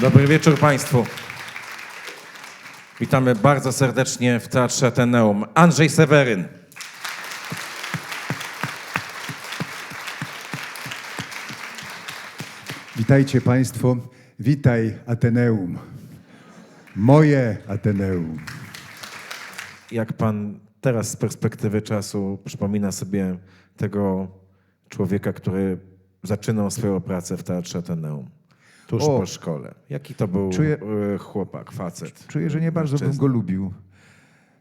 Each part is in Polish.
Dobry wieczór Państwu. Witamy bardzo serdecznie w Teatrze Ateneum. Andrzej Seweryn. Witajcie Państwo. Witaj Ateneum. Moje Ateneum. Jak Pan teraz z perspektywy czasu przypomina sobie tego człowieka, który zaczynał swoją pracę w Teatrze Ateneum? Tuż O. po szkole. Jaki to był Czuję- e, chłopak, facet? Czuję, że nie bardzo bym mężczyzna? go lubił.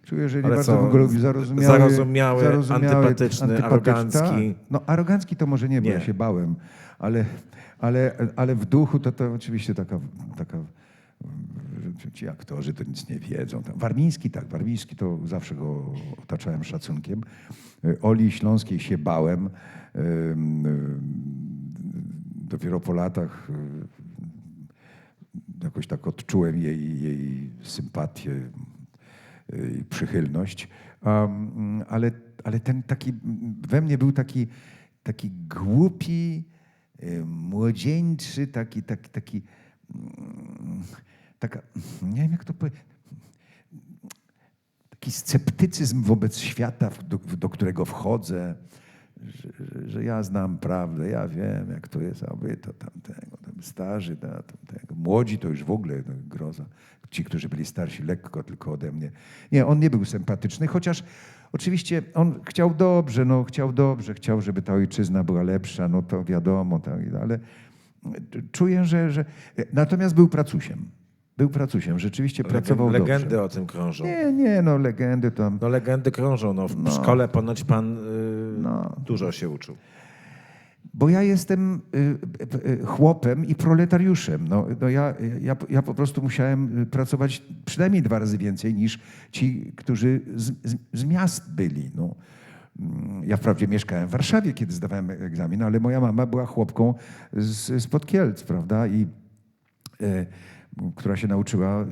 Czuję, że nie Ale bardzo co, bym go lubił. Zarozumiały, zarozumiały, antypatyczny, arogancki? No arogancki to może nie, bo Nie. ja się bałem, ale, ale, ale w duchu to, to oczywiście taka, taka ci aktorzy to nic nie wiedzą. Warmiński tak, Warmiński to zawsze go otaczałem szacunkiem. Oli Śląskiej się bałem. Dopiero po latach jakoś tak odczułem jej, jej sympatię i przychylność. Um, ale, ale ten taki, we mnie był taki, taki głupi, y, młodzieńczy, taki, taki, taki, mm, taka, nie wiem jak to powiedzieć, taki sceptycyzm wobec świata, do, do którego wchodzę, że, że, ja znam prawdę, ja wiem, jak to jest, a wy to tamtego, tam starzy, ta, tamtego. Młodzi to już w ogóle no, groza. Ci, którzy byli starsi lekko tylko ode mnie. Nie, on nie był sympatyczny, chociaż oczywiście on chciał dobrze, no chciał dobrze, chciał, żeby ta ojczyzna była lepsza, no to wiadomo, tak, ale czuję, że, że... Natomiast był pracusiem. Był pracusiem, rzeczywiście pracował Legendy dobrze. o tym krążą. Nie, nie, no legendy tam. No legendy krążą. No, w szkole ponoć Pan y, No. dużo się uczył. Bo ja jestem y, y, y, chłopem i proletariuszem. No, no ja, ja, ja po prostu musiałem pracować przynajmniej dwa razy więcej niż ci, którzy z, z, z miast byli. No. Mm, Ja wprawdzie mieszkałem w Warszawie, kiedy zdawałem egzamin, ale moja mama była chłopką z, z Podkielc, prawda? I e, która się nauczyła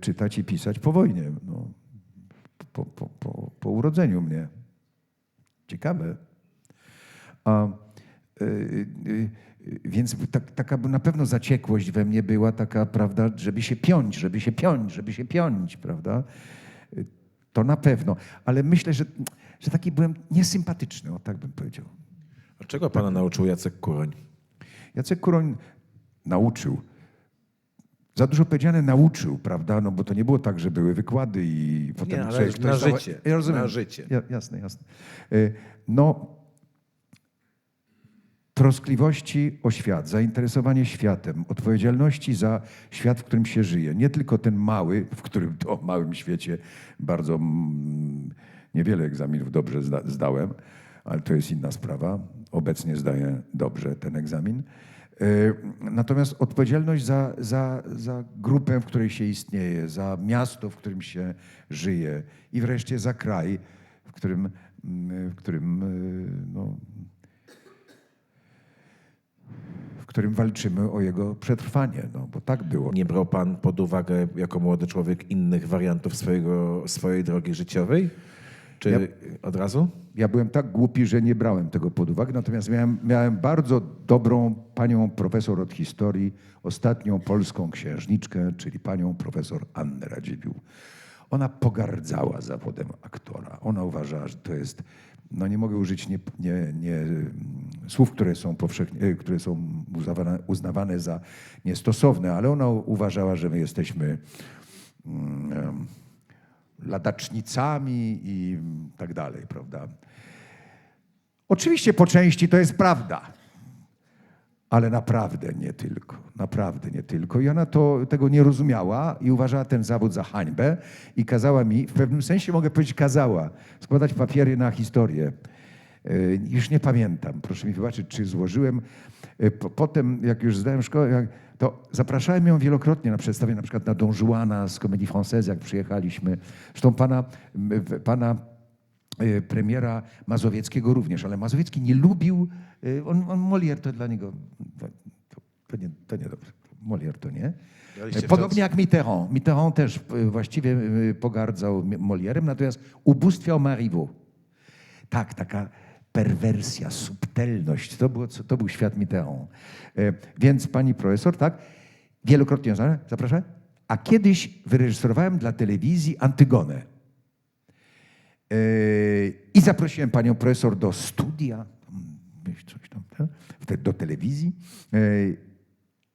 czytać i pisać po wojnie, no, po, po, po, po urodzeniu mnie. Ciekawe. A, y, y, więc tak, taka na pewno zaciekłość we mnie była taka, prawda, żeby się piąć, żeby się piąć, żeby się piąć, prawda? To na pewno. Ale myślę, że, że taki byłem niesympatyczny, o tak bym powiedział. A czego Pana nauczył Jacek Kuroń? Jacek Kuroń nauczył. Za dużo powiedziane nauczył, prawda? No bo to nie było tak, że były wykłady i potem Nie, ale na życie, Ja rozumiem. na życie. Ja, jasne, jasne. Y, No, troskliwości o świat, zainteresowanie światem, odpowiedzialności za świat, w którym się żyje. Nie tylko ten mały, w którym to małym świecie bardzo mm, niewiele egzaminów dobrze zda, zdałem, ale to jest inna sprawa. Obecnie zdaję dobrze ten egzamin. Y, Natomiast odpowiedzialność za, za, za grupę, w której się istnieje, za miasto, w którym się żyje i wreszcie za kraj, w którym, mm, w którym y, no, w którym walczymy o jego przetrwanie, no, bo tak było. Nie brał Pan pod uwagę jako młody człowiek innych wariantów swojego, swojej drogi życiowej? Czy Ja- od razu? Ja byłem tak głupi, że nie brałem tego pod uwagę, natomiast miałem, miałem bardzo dobrą panią profesor od historii, ostatnią polską księżniczkę, czyli panią profesor Annę Radziwiłł. Ona pogardzała zawodem aktora. Ona uważała, że to jest, no nie mogę użyć nie, nie, nie, słów, które są powszechnie, e, które są uznawane, uznawane za niestosowne, ale ona uważała, że my jesteśmy mm, em, ladacznicami i tak dalej, prawda? Oczywiście po części to jest prawda, ale naprawdę nie tylko. Naprawdę nie tylko. I ona to, tego nie rozumiała i uważała ten zawód za hańbę i kazała mi, w pewnym sensie mogę powiedzieć kazała, składać papiery na historię. Yy, Już nie pamiętam, proszę mi wybaczyć, czy złożyłem. Po- Potem, jak już zdałem szkołę, to zapraszałem ją wielokrotnie na przedstawienie, na przykład na Don Juana z Comédie Française, jak przyjechaliśmy. Zresztą pana, pana y, premiera Mazowieckiego również, ale Mazowiecki nie lubił, on, on Molière to dla niego, to, to, nie, to nie dobrze, Molière to nie. Podobnie jak Mitterrand. Mitterrand też właściwie pogardzał Molierem, natomiast ubóstwiał Marivaux. Tak, taka perwersja, subtelność, to, było, to był świat Mitterrand. E, Więc pani profesor, tak, Wielokrotnie za- zapraszałem. A kiedyś wyreżyserowałem dla telewizji Antygonę. Yy, I zaprosiłem panią profesor do studia, coś tam, tak? do telewizji. Yy,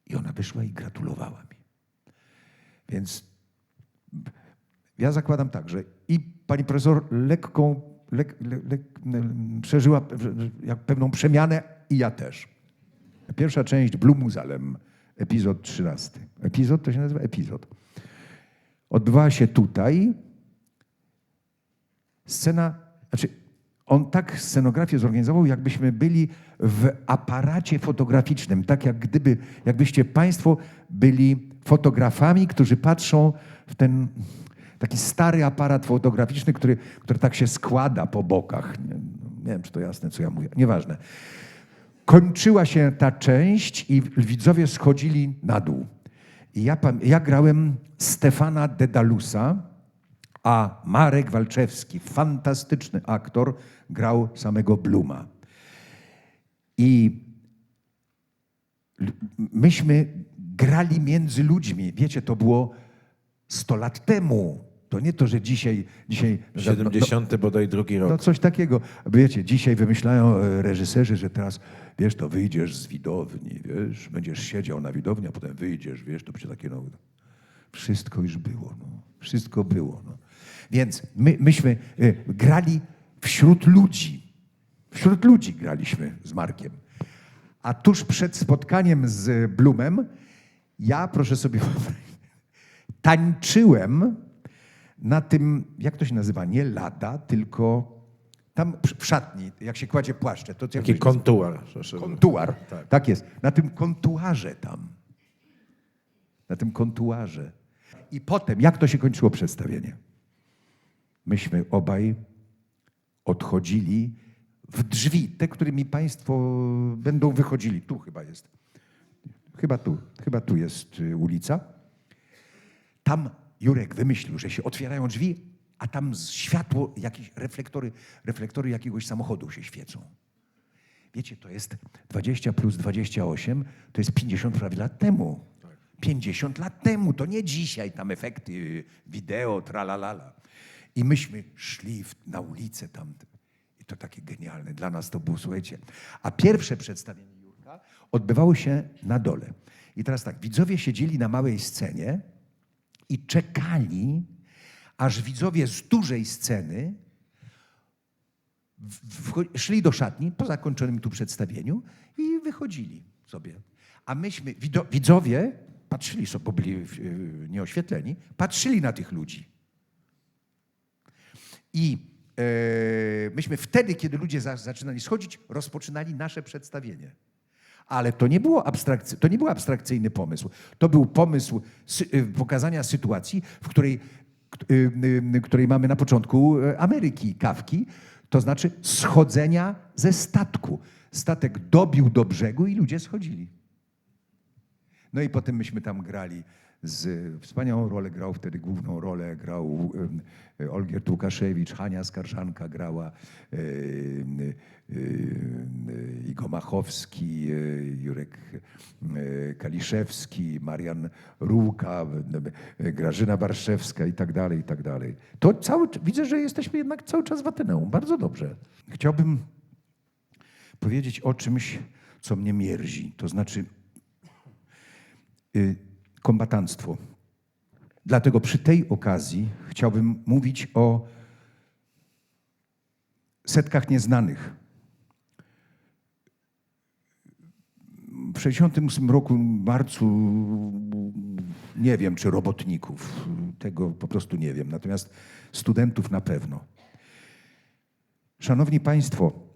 I ona wyszła i gratulowała mi. Więc ja zakładam tak, że i pani profesor lekką, lek, le, lek, przeżyła pewną przemianę i ja też. Pierwsza część Blue Muzalem, epizod 13. Epizod to się nazywa epizod. Odbywała się tutaj. Scena, znaczy on tak scenografię zorganizował, jakbyśmy byli w aparacie fotograficznym, tak jak gdyby, jakbyście państwo byli fotografami, którzy patrzą w ten taki stary aparat fotograficzny, który, który tak się składa po bokach. Nie, nie wiem, czy to jasne, co ja mówię. Nieważne. Kończyła się ta część i widzowie schodzili na dół. I ja, ja grałem Stefana Dedalusa, a Marek Walczewski, fantastyczny aktor, grał samego Bluma. I myśmy grali między ludźmi. Wiecie, to było 100 lat temu. To nie to, że dzisiaj... dzisiaj no, 70 bodaj drugi rok. no coś takiego. Wiecie, dzisiaj wymyślają e, reżyserzy, że teraz, wiesz, to wyjdziesz z widowni, wiesz, będziesz siedział na widowni, a potem wyjdziesz, wiesz, to będzie takie, no, wszystko już było, no, wszystko było, no. Więc my, myśmy e, grali wśród ludzi, wśród ludzi graliśmy z Markiem. A tuż przed spotkaniem z Blumem, ja, proszę sobie wyobrazić, tańczyłem na tym, jak to się nazywa, nie lada, tylko tam w szatni, jak się kładzie płaszcze. To, Taki to kontuar. Kontuar. Tak. Tak. jest. Na tym kontuarze tam. Na tym kontuarze. I potem, jak to się kończyło przedstawienie? Myśmy obaj odchodzili w drzwi, te, którymi Państwo będą wychodzili. Tu chyba jest. Chyba tu. Chyba tu jest y, ulica. Tam Jurek wymyślił, że się otwierają drzwi, a tam światło, jakieś reflektory, reflektory jakiegoś samochodu się świecą. Wiecie, to jest 20 plus 28, to jest 50 prawie lat temu. 50 lat temu, to nie dzisiaj, tam efekty wideo, tralalala. I myśmy szli w, na ulicę tam. I to takie genialne. Dla nas to było, słuchajcie. A pierwsze przedstawienie Jurka odbywało się na dole. I teraz tak, widzowie siedzieli na małej scenie i czekali, aż widzowie z dużej sceny szli do szatni po zakończonym tu przedstawieniu i wychodzili sobie. A myśmy, widzowie, patrzyli bo byli yy, nieoświetleni, patrzyli na tych ludzi. I e, myśmy wtedy, kiedy ludzie za, zaczynali schodzić, rozpoczynali nasze przedstawienie. Ale to nie, było abstrakcy, to nie był abstrakcyjny pomysł. To był pomysł y, pokazania sytuacji, w której, y, y, której mamy na początku y, Ameryki, kawki, to znaczy schodzenia ze statku. Statek dobił do brzegu i ludzie schodzili. No i potem myśmy tam grali z wspaniałą rolę, grał wtedy główną rolę, grał em, Olgierd Hania Skarżanka grała, em, em, Igo Machowski, e, Jurek e, Kaliszewski, Marian Rułka, e, Grażyna Barszewska i tak dalej, i tak dalej. To cały, widzę, że jesteśmy jednak cały czas w Ateneum. Bardzo dobrze. Chciałbym powiedzieć o czymś, co mnie mierzi. To znaczy y, kombatanstwo. Dlatego przy tej okazji chciałbym mówić o setkach nieznanych. W 1968 roku, marcu, nie wiem, czy robotników, tego po prostu nie wiem, natomiast studentów na pewno. Szanowni Państwo,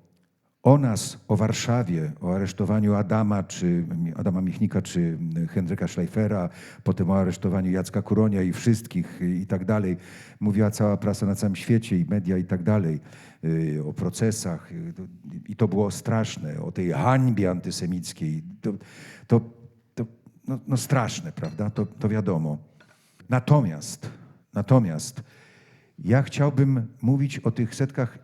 o nas, o Warszawie, o aresztowaniu Adama, czy Adama Michnika, czy Henryka Schleifera, potem o aresztowaniu Jacka Kuronia i wszystkich i tak dalej. Mówiła cała prasa na całym świecie i media i tak dalej. y, O procesach. I to było straszne. O tej hańbie antysemickiej. To, to, to no, no straszne, prawda? To, to wiadomo. Natomiast, natomiast ja chciałbym mówić o tych setkach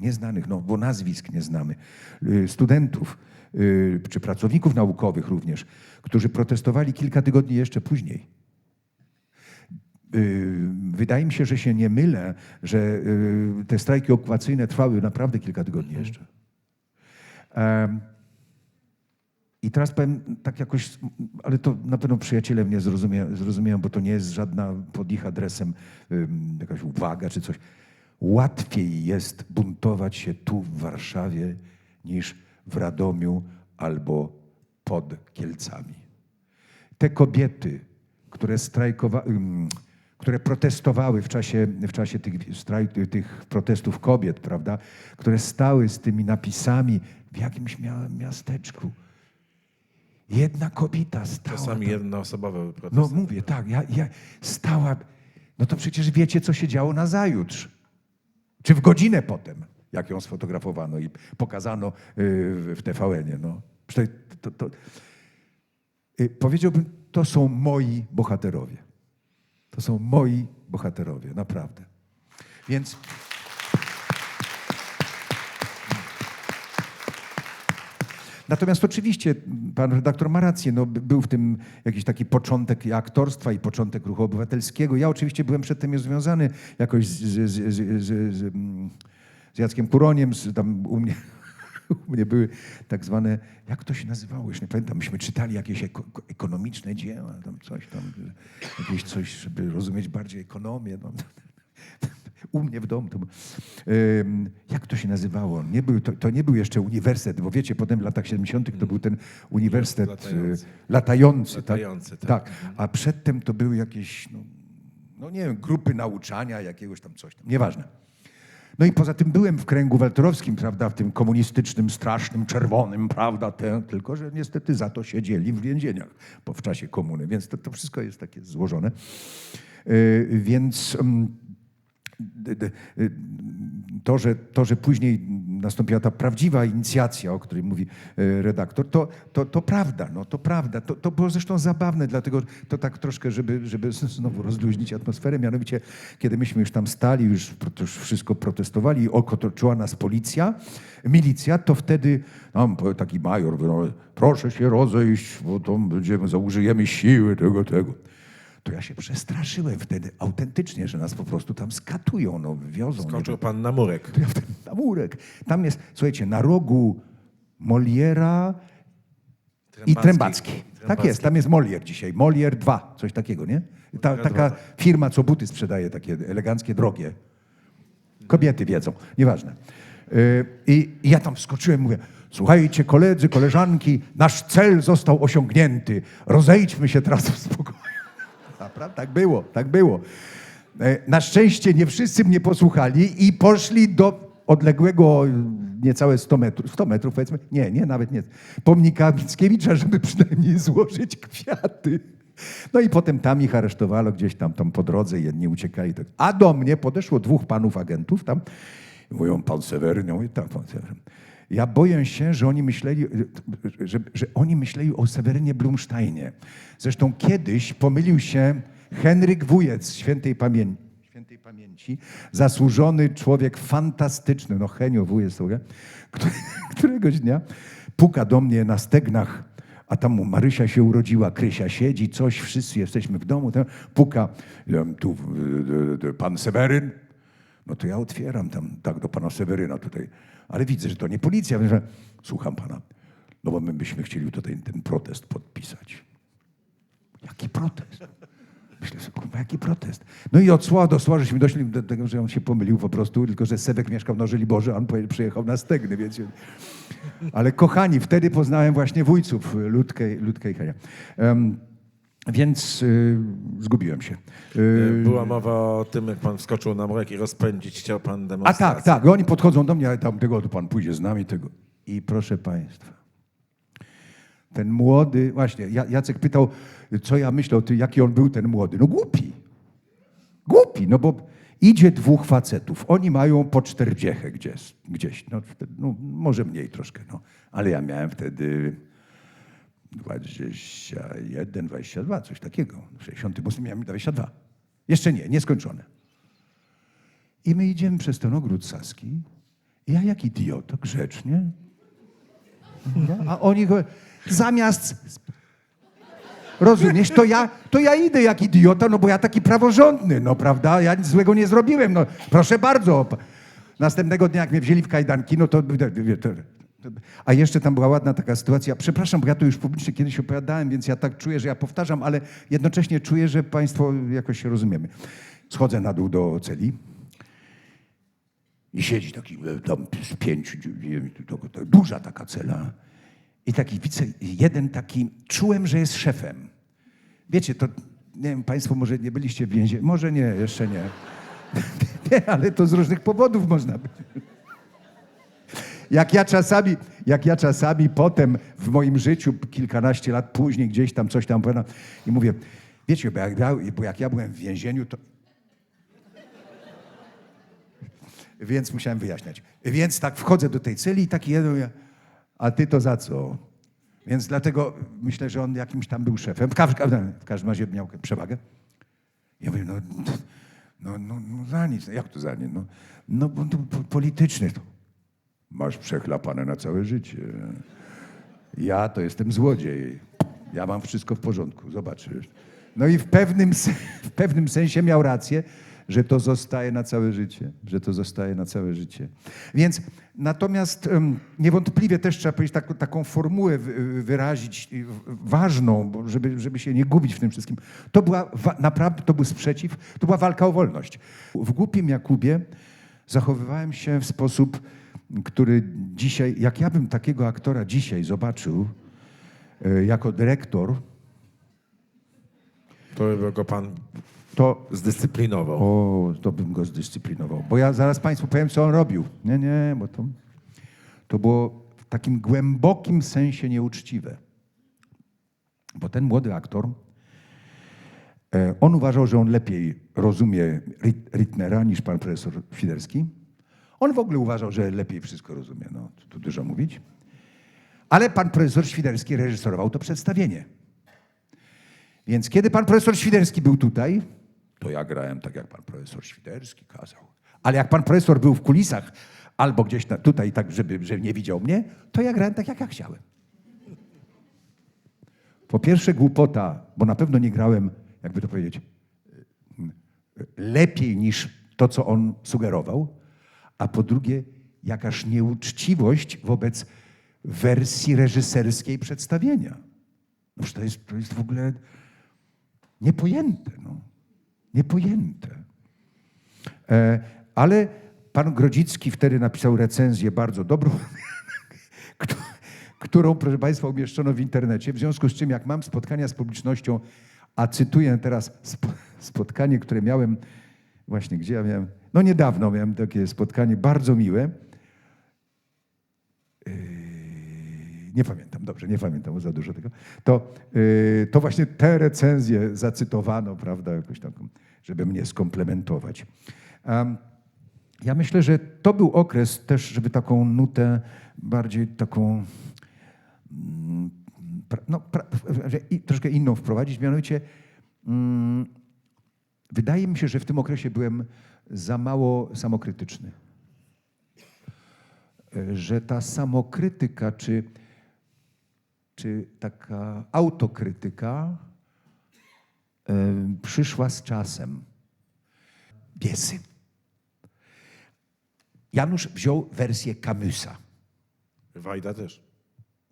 nieznanych, no bo nazwisk nie znamy, y, studentów, y, czy pracowników naukowych również, którzy protestowali kilka tygodni jeszcze później. Y, Wydaje mi się, że się nie mylę, że te strajki okupacyjne trwały naprawdę kilka tygodni jeszcze. Em, I teraz powiem tak jakoś, ale to na pewno przyjaciele mnie zrozumie, zrozumieją, bo to nie jest żadna pod ich adresem jakaś uwaga czy coś. Łatwiej jest buntować się tu w Warszawie niż w Radomiu albo pod Kielcami. Te kobiety, które które protestowały w czasie, w czasie tych, tych protestów kobiet, prawda, które stały z tymi napisami w jakimś mia miasteczku. Jedna kobieta stała. Czasami jednoosobowe protesty. No mówię, tak, ja, ja stała. No to przecież wiecie, co się działo na zajutrz. Czy w godzinę potem, jak ją sfotografowano i pokazano yy, w TVN-ie. No. To, to, yy, powiedziałbym, to są moi bohaterowie. To są moi bohaterowie, naprawdę. Więc. Natomiast oczywiście pan redaktor ma rację, no, by- był w tym jakiś taki początek aktorstwa i początek ruchu obywatelskiego. Ja oczywiście byłem przedtem już związany jakoś z, z, z, z, z, mm, Jackiem Kuroniem, z, tam u mnie, u mnie były tak zwane, jak to się nazywało, już nie pamiętam, myśmy czytali jakieś eko, ekonomiczne dzieła, tam coś tam, jakieś coś, żeby rozumieć bardziej ekonomię. No. U mnie w domu. Jak to się nazywało? Nie był, to, to nie był jeszcze uniwersytet, bo wiecie, potem w latach 70. to był ten uniwersytet Latający. latający. Latający, tak? tak. tak. A przedtem to były jakieś, no, no nie wiem, grupy nauczania, jakiegoś tam coś tam, nieważne. No i poza tym byłem w kręgu weltorowskim, prawda, w tym komunistycznym, strasznym, czerwonym, prawda, tylko że niestety za to siedzieli w więzieniach po, w czasie komuny, więc to, to wszystko jest takie złożone. Yy, więc mm, to że, to, że później nastąpiła ta prawdziwa inicjacja, o której mówi y, redaktor, to, to, to prawda, no to prawda. To, to było zresztą zabawne, dlatego to tak troszkę, żeby, żeby znowu rozluźnić atmosferę, mianowicie kiedy myśmy już tam stali, już, już wszystko protestowali i otoczyła nas policja, milicja, to wtedy tam taki major, no, proszę się rozejść, bo to będziemy, zaużyjemy siły tego, tego to ja się przestraszyłem wtedy autentycznie, że nas po prostu tam skatują, no, wiozą. nie Skoczył pan na murek. ja wtedy na murek. Tam jest, słuchajcie, na rogu Moliera i Trębacki. Tak jest, tam jest Molier dzisiaj. Molier 2, coś takiego, nie? Ta, taka 2, firma, co buty sprzedaje, takie eleganckie, drogie. Kobiety wiedzą, nieważne. I, I ja tam wskoczyłem, mówię, słuchajcie koledzy, koleżanki, nasz cel został osiągnięty. Rozejdźmy się teraz w spokoju. Naprawdę, tak było, tak było. E, Na szczęście nie wszyscy mnie posłuchali i poszli do odległego niecałe 100 metrów, 100 metrów powiedzmy, nie, nie, nawet nie, pomnika Mickiewicza, żeby przynajmniej złożyć kwiaty. No i potem tam ich aresztowano gdzieś tam, tam po drodze, jedni uciekali. Tak. A do mnie podeszło dwóch panów agentów tam i mówią, pan Seweryn, ja mówię, tak, pan Seweryn. Ja boję się, że oni myśleli, że, że oni myśleli o Sewerynie Blumsteinie. Zresztą kiedyś pomylił się Henryk Wujec świętej pamięci, świętej pamięci, zasłużony człowiek fantastyczny, no Henio Wujec, który, któregoś dnia puka do mnie na stegnach, a tam Marysia się urodziła, Krysia siedzi, coś, wszyscy jesteśmy w domu, tam puka, tu y, y, y, pan Seweryn, no to ja otwieram tam, tak, do pana Seweryna tutaj. Ale widzę, że to nie policja. Mówię, że słucham pana, no bo my byśmy chcieli tutaj ten protest podpisać. Jaki protest? Myślę sobie, kurwa, jaki protest? No i od słowa do słowa, żeśmy doszli do tego, że on się pomylił po prostu, tylko że Sewek mieszkał na Żoliborze, a on przyjechał na Stegny, więc... Ale kochani, wtedy poznałem właśnie wujców Ludkę, Ludkę i Henia. Em, więc y, zgubiłem się. Y, Była mowa o tym, jak pan wskoczył na murek i rozpędzić chciał pan A demonstrację. tak, tak. Oni podchodzą do mnie, ale tam tego, to pan pójdzie z nami, tego. I proszę państwa, ten młody, właśnie, Ja- Jacek pytał, co ja myślę o tym, jaki on był ten młody. No głupi. Głupi, no bo idzie dwóch facetów. Oni mają po czterdziechę gdzieś, gdzieś no, wtedy, no, może mniej troszkę, no. Ale ja miałem wtedy 21, 22, coś takiego. W 68 miałem 22. Jeszcze nie, nieskończone. I my idziemy przez ten ogród Saski. Ja jak idiota, grzecznie. Nie? A oni go zamiast. Rozumiesz, to ja, to ja idę jak idiota, no bo ja taki praworządny, no prawda? Ja nic złego nie zrobiłem, no proszę bardzo. Następnego dnia, jak mnie wzięli w kajdanki, no to... a jeszcze tam była ładna taka sytuacja. Przepraszam, bo ja to już publicznie kiedyś opowiadałem, więc ja tak czuję, że ja powtarzam, ale jednocześnie czuję, że Państwo jakoś się rozumiemy. Schodzę na dół do celi i siedzi taki e, tam z pięciu, duża taka cela. I taki wice, jeden taki, czułem, że jest szefem. Wiecie, to, nie wiem, Państwo może nie byliście w więzieniu, może nie, jeszcze nie. nie, ale to z różnych powodów można być. Jak ja czasami, jak ja czasami potem w moim życiu, kilkanaście lat później, gdzieś tam coś tam opowiadam i mówię, wiecie, bo jak, ja- bo jak ja byłem w więzieniu, to... Więc musiałem wyjaśniać. Więc tak wchodzę do tej celi i taki jeden a ty to za co? Więc dlatego myślę, że on jakimś tam był szefem. W, każdym w każdym razie miał przewagę. Ja mówię, no, no, no, no za nic. Jak to za nic? No, no bo to po- polityczny. To. Masz przechlapane na całe życie. Ja to jestem złodziej. Ja mam wszystko w porządku, zobaczysz. No i w pewnym, w pewnym sensie miał rację, że to zostaje na całe życie, że to zostaje na całe życie. Więc natomiast niewątpliwie też trzeba powiedzieć taką, taką formułę wy- wyrazić ważną, żeby, żeby się nie gubić w tym wszystkim. To była naprawdę, to był sprzeciw, to była walka o wolność. W głupim Jakubie zachowywałem się w sposób, który dzisiaj, jak ja bym takiego aktora dzisiaj zobaczył e, jako dyrektor, To by go pan to zdyscyplinował. o, to bym go zdyscyplinował. Bo ja zaraz Państwu powiem, co on robił. Nie, nie, bo to, to było w takim głębokim sensie nieuczciwe. Bo ten młody aktor, e, on uważał, że on lepiej rozumie Rit- Rittnera niż pan profesor Świderski. On w ogóle uważał, że lepiej wszystko rozumie. No, tu- dużo mówić. Ale pan profesor Świderski reżyserował to przedstawienie. Więc kiedy pan profesor Świderski był tutaj, to ja grałem tak, jak pan profesor Świderski kazał. Ale jak pan profesor był w kulisach albo gdzieś na, tutaj, tak, żeby, żeby nie widział mnie, to ja grałem tak, jak ja chciałem. Po pierwsze głupota, bo na pewno nie grałem, jakby to powiedzieć, lepiej niż to, co on sugerował, a po drugie, jakaż nieuczciwość wobec wersji reżyserskiej przedstawienia. Noż to jest, to jest w ogóle niepojęte. No. Niepojęte. E, ale pan Grodzicki wtedy napisał recenzję bardzo dobrą, któ- którą, proszę Państwa, umieszczono w internecie. W związku z czym, jak mam spotkania z publicznością, a cytuję teraz sp- spotkanie, które miałem, właśnie gdzie ja miałem, no niedawno miałem takie spotkanie bardzo miłe. Yy, nie pamiętam, dobrze, nie pamiętam, bo za dużo tego. To, yy, to właśnie te recenzje zacytowano, prawda, jakoś taką, żeby mnie skomplementować. Em, ja myślę, że to był okres też, żeby taką nutę bardziej taką mm, no, troszkę inną wprowadzić, mianowicie mm, wydaje mi się, że w tym okresie byłem za mało samokrytyczny. E, Że ta samokrytyka, czy, czy taka autokrytyka e, przyszła z czasem. Biesy. Janusz wziął wersję Camusa. Wajda też.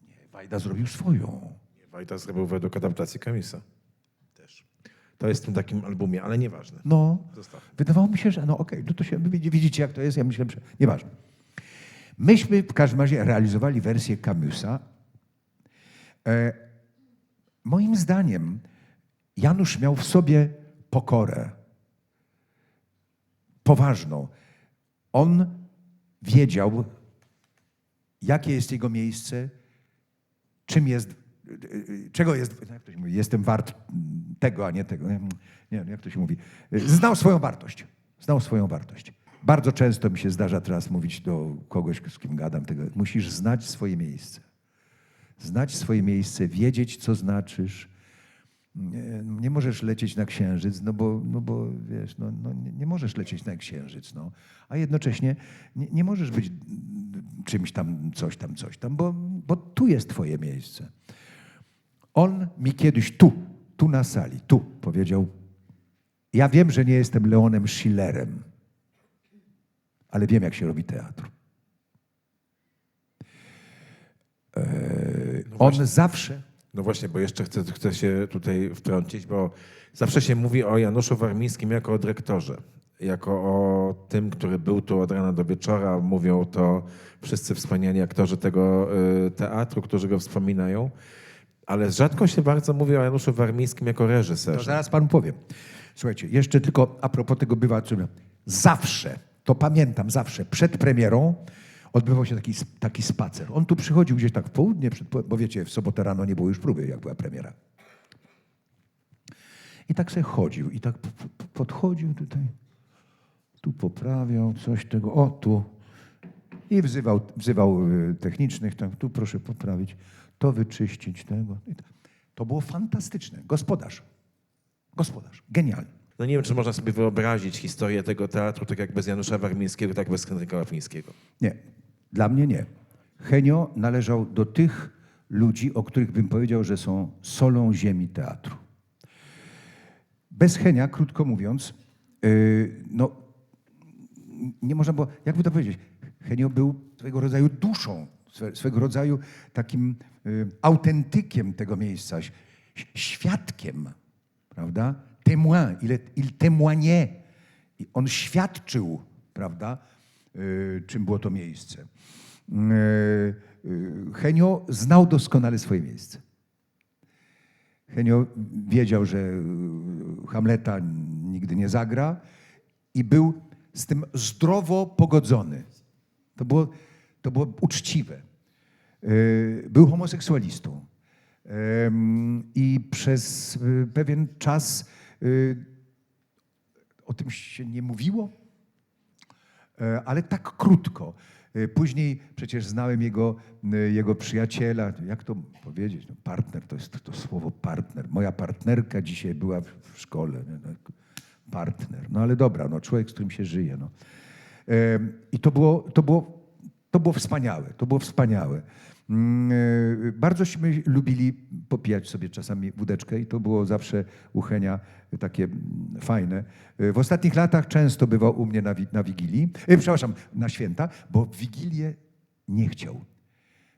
Nie, Wajda zrobił swoją. Nie, Wajda zrobił według adaptacji Kamisa. To jest w tym takim albumie, ale nieważne. No, Zostaw. wydawało mi się, że no okej, no to się widzi- widzicie jak to jest, ja myślałem, że nieważne. Myśmy w każdym razie realizowali wersję Camusa. E, moim zdaniem Janusz miał w sobie pokorę. Poważną. On wiedział, jakie jest jego miejsce, czym jest, czego jest, jak to się mówi, jestem wart tego, a nie tego. Nie, wiem, jak to się mówi. Znał swoją wartość. Znał swoją wartość. Bardzo często mi się zdarza teraz mówić do kogoś, z kim gadam, tego, musisz znać swoje miejsce. Znać swoje miejsce, wiedzieć, co znaczysz. Nie, nie możesz lecieć na księżyc, no bo, no bo wiesz, no, no nie, nie możesz lecieć na księżyc, no. a jednocześnie nie, nie możesz być czymś tam, coś tam, coś tam, bo, bo tu jest twoje miejsce. On mi kiedyś tu, tu na sali, tu powiedział, ja wiem, że nie jestem Leonem Schillerem, ale wiem, jak się robi teatr. Eee, No on właśnie. zawsze, No właśnie, bo jeszcze chcę, chcę się tutaj wtrącić, bo zawsze się mówi o Januszu Warmińskim jako o dyrektorze. Jako o tym, który był tu od rana do wieczora. Mówią to wszyscy wspaniali aktorzy tego y, teatru, którzy go wspominają. Ale rzadko się bardzo mówi o Januszu Warmińskim jako to reżyserze. zaraz panu powiem. Słuchajcie, jeszcze tylko a propos tego bywa, co- zawsze, to pamiętam, zawsze przed premierą odbywał się taki, taki spacer. On tu przychodził gdzieś tak w południe, bo wiecie, w sobotę rano nie było już próby, jak była premiera. I tak sobie chodził i tak podchodził tutaj, tu poprawiał coś tego, o tu. I wzywał, wzywał y, technicznych, tak, tu proszę poprawić, to wyczyścić tego. To było fantastyczne. Gospodarz. Gospodarz. Genialny. No nie wiem, czy można sobie wyobrazić historię tego teatru tak jak bez Janusza Warmińskiego, tak bez Henryka Łapińskiego. Nie, dla mnie nie. Henio należał do tych ludzi, o których bym powiedział, że są solą ziemi teatru. Bez Henia, krótko mówiąc, yy, no, nie można było, jakby to powiedzieć, Henio był swego rodzaju duszą, swego rodzaju takim y, autentykiem tego miejsca, świadkiem, prawda? Témoin, il, il témoignait. On świadczył, prawda, y, czym było to miejsce. Y, Henio znał doskonale swoje miejsce. Henio wiedział, że Hamleta nigdy nie zagra i był z tym zdrowo pogodzony. To było, to było uczciwe. Y, Był homoseksualistą. I przez y, pewien czas y, o tym się nie mówiło, ale tak krótko. Później przecież znałem jego, jego przyjaciela, jak to powiedzieć, no partner, to jest to słowo partner. Moja partnerka dzisiaj była w, szkole. nie, no, Partner, no ale dobra, no człowiek, z którym się żyje. No. I to było, to, było, to było wspaniałe, to było wspaniałe. Mm, e, Bardzośmy lubili popijać sobie czasami wódeczkę i to było zawsze u Henia takie mm, fajne. E, W ostatnich latach często bywał u mnie na, na Wigilii, e, przepraszam, na święta, bo w Wigilię nie chciał,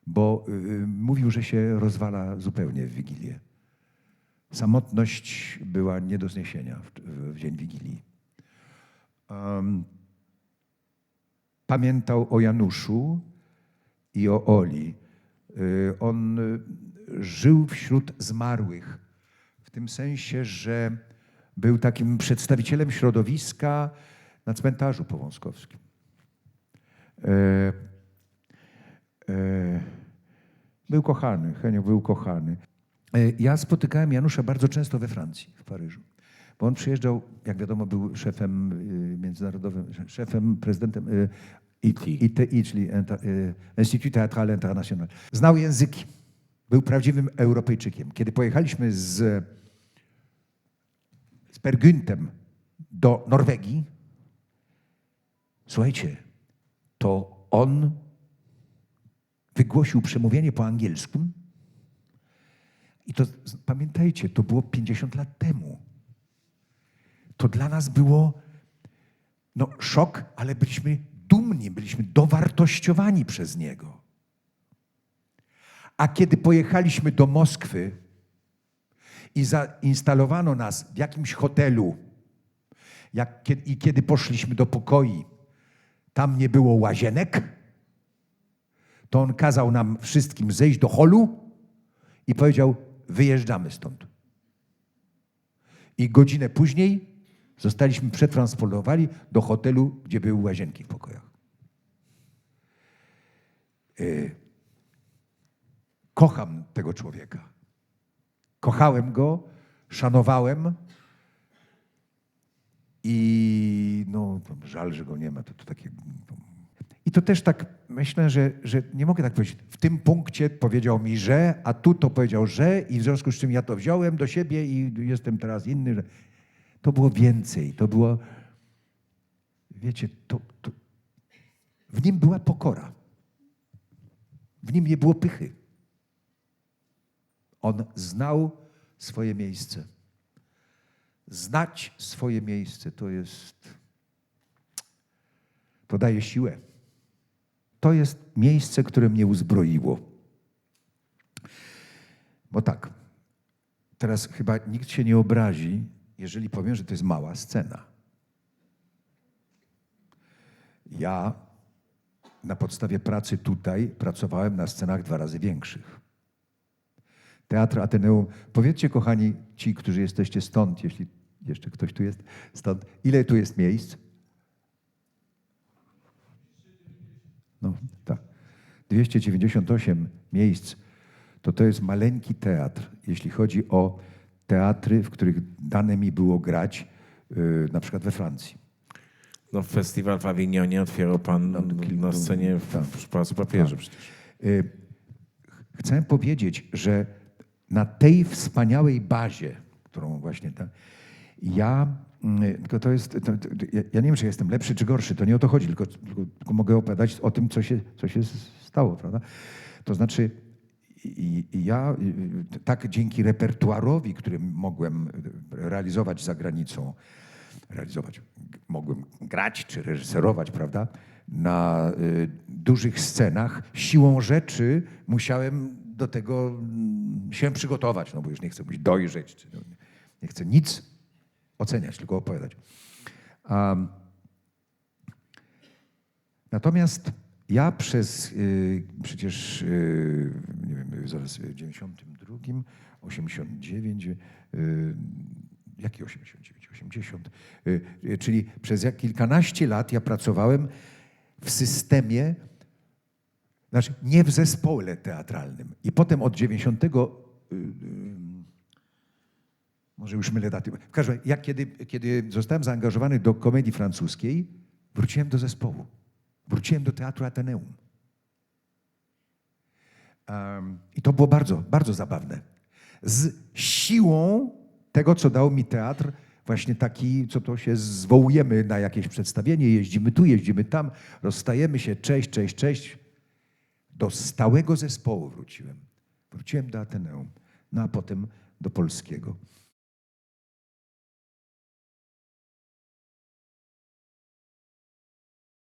bo y, mówił, że się rozwala zupełnie w Wigilię. Samotność była nie do zniesienia w, w, dzień Wigilii. Em, pamiętał o Januszu i o Oli. Y, On y, żył wśród zmarłych, w tym sensie, że był takim przedstawicielem środowiska na cmentarzu powązkowskim. E, Był kochany, Henio był kochany. Ja spotykałem Janusza bardzo często we Francji, w Paryżu. Bo on przyjeżdżał, jak wiadomo, był szefem y, międzynarodowym, szefem, prezydentem y, ITI. ITI, czyli y, Instytut Teatral International. Znał języki. Był prawdziwym Europejczykiem. Kiedy pojechaliśmy z, z Per Güntem do Norwegii, słuchajcie, to on wygłosił przemówienie po angielsku. I to pamiętajcie, to było 50 lat temu. To dla nas było no, szok, ale byliśmy dumni, byliśmy dowartościowani przez niego. A kiedy pojechaliśmy do Moskwy i zainstalowano nas w jakimś hotelu, jak, i kiedy poszliśmy do pokoi, tam nie było łazienek, to on kazał nam wszystkim zejść do holu i powiedział: Wyjeżdżamy stąd. I godzinę później zostaliśmy przetransportowani do hotelu, gdzie były łazienki w pokojach. Y, Kocham tego człowieka. Kochałem go, szanowałem i no, żal, że go nie ma. To, to takie, I to też tak myślę, że, że nie mogę tak powiedzieć. W tym punkcie powiedział mi, że, a tu to powiedział, że i w związku z czym ja to wziąłem do siebie i jestem teraz inny. Że... To było więcej. To było, wiecie, to, to... w nim była pokora. W nim nie było pychy. On znał swoje miejsce. Znać swoje miejsce to jest. To daje siłę. To jest miejsce, które mnie uzbroiło. Bo tak, teraz chyba nikt się nie obrazi, jeżeli powiem, że to jest mała scena. Ja na podstawie pracy tutaj pracowałem na scenach dwa razy większych. Teatr Ateneum. Powiedzcie, kochani, ci, którzy jesteście stąd, jeśli jeszcze ktoś tu jest stąd, ile tu jest miejsc? No, tak. 298 miejsc. To to jest maleńki teatr, jeśli chodzi o teatry, w których dane mi było grać, yy, na przykład we Francji. No, festiwal w Awinionie otwierał pan na scenie w, tak. w Pałacu Papieży przecież. Y, Chcę powiedzieć, że na tej wspaniałej bazie, którą właśnie ta, ja, mm, tylko to jest, to, to, ja- ja nie wiem, czy jestem lepszy czy gorszy, to nie o to chodzi, tylko, tylko, tylko mogę opowiadać o tym, co się, co się stało, prawda? To znaczy, i, i ja y, tak dzięki repertuarowi, który mogłem realizować za granicą, realizować, mogłem grać czy reżyserować, prawda? Na y, dużych scenach, siłą rzeczy musiałem do tego mm, się przygotować, no bo już nie chcę być dojrzeć, czy, no, nie chcę nic oceniać, tylko opowiadać. Um, Natomiast ja przez y, przecież, y, nie wiem, zaraz w 92, 89, y, jaki 89, 80, y, y, czyli przez kilkanaście lat ja pracowałem w systemie, znaczy nie w zespole teatralnym. I potem od 90 y, y, może już mylę daty. W każdym razie, ja kiedy, kiedy zostałem zaangażowany do komedii francuskiej, wróciłem do zespołu. Wróciłem do Teatru Ateneum. Em, I to było bardzo, bardzo zabawne. Z siłą tego, co dał mi teatr, właśnie taki, co to się zwołujemy na jakieś przedstawienie, jeździmy tu, jeździmy tam, rozstajemy się, cześć, cześć, cześć. Do stałego zespołu wróciłem. Wróciłem do Ateneum, no a potem do polskiego.